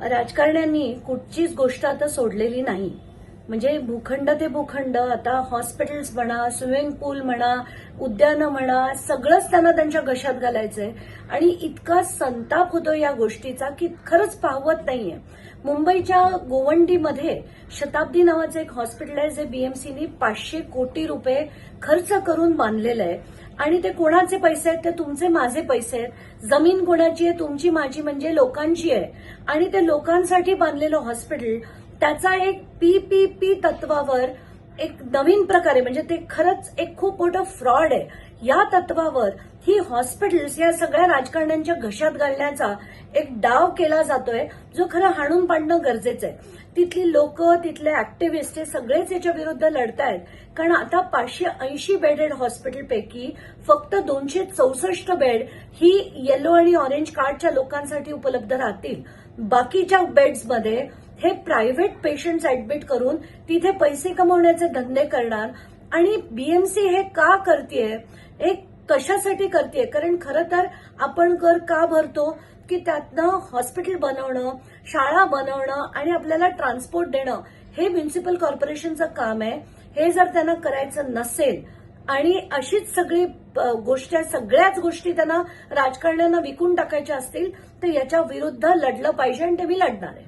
राजकारण्यांनी कुठचीच गोष्ट आता सोडलेली नाही. म्हणजे भूखंड ते भूखंड आता हॉस्पिटल्स म्हणा स्विमिंग पूल म्हणा उद्यानं म्हणा सगळंच त्यांना त्यांच्या घशात घालायचंय. आणि इतका संताप होतो या गोष्टीचा की खरंच पाहवत नाहीये. मुंबईच्या गोवंडीमध्ये शताब्दी नावाचं एक हॉस्पिटल आहे. जे बीएमसीनी पाचशे कोटी रुपये खर्च करून बांधलेलं आहे. आणि ते कोणाचे पैसे आहेत ते तुमचे माझे पैसे आहेत. जमीन कोणाची आहे तुमची माझी म्हणजे लोकांची आहे. आणि ते लोकांसाठी बांधलेलं हॉस्पिटल त्याचा एक पीपीपी तत्वावर एक नवीन प्रकारे म्हणजे ते खरंच एक खूप मोठं फ्रॉड आहे. या तत्वावर ही हॉस्पिटल्स या सगळ्या राजकारण्यांच्या घशात घालण्याचा एक डाव केला जातोय जो खरं हाणून पाडणं गरजेचं आहे. तिथली लोक तिथले ऍक्टिव्हिस्ट हे सगळेच याच्या विरुद्ध लढतायत. कारण आता पाचशे ऐंशी बेडेड हॉस्पिटलपैकी फक्त दोनशे चौसष्ट बेड ही येलो आणि ऑरेंज कार्डच्या लोकांसाठी उपलब्ध राहतील. बाकीच्या बेड्समध्ये हे प्रायव्हेट पेशंट्स ऍडमिट करून तिथे पैसे कमवण्याचे धंदे करणार. आणि बीएमसी हे का करते हे कशासाठी करते कारण खरं तर आपण कर का भरतो? की त्यातनं हॉस्पिटल बनवणं शाळा बनवणं आणि आपल्याला ट्रान्सपोर्ट देणं हे म्युन्सिपल कॉर्पोरेशनचं काम आहे. हे जर त्यांना करायचं नसेल आणि अशीच सगळी अ, गोष्ट सगळ्याच गोष्टी त्यांना राजकारण्यांना विकून टाकायच्या असतील तर याच्या विरुद्ध लढलं पाहिजे आणि ते मी लढणार आहे.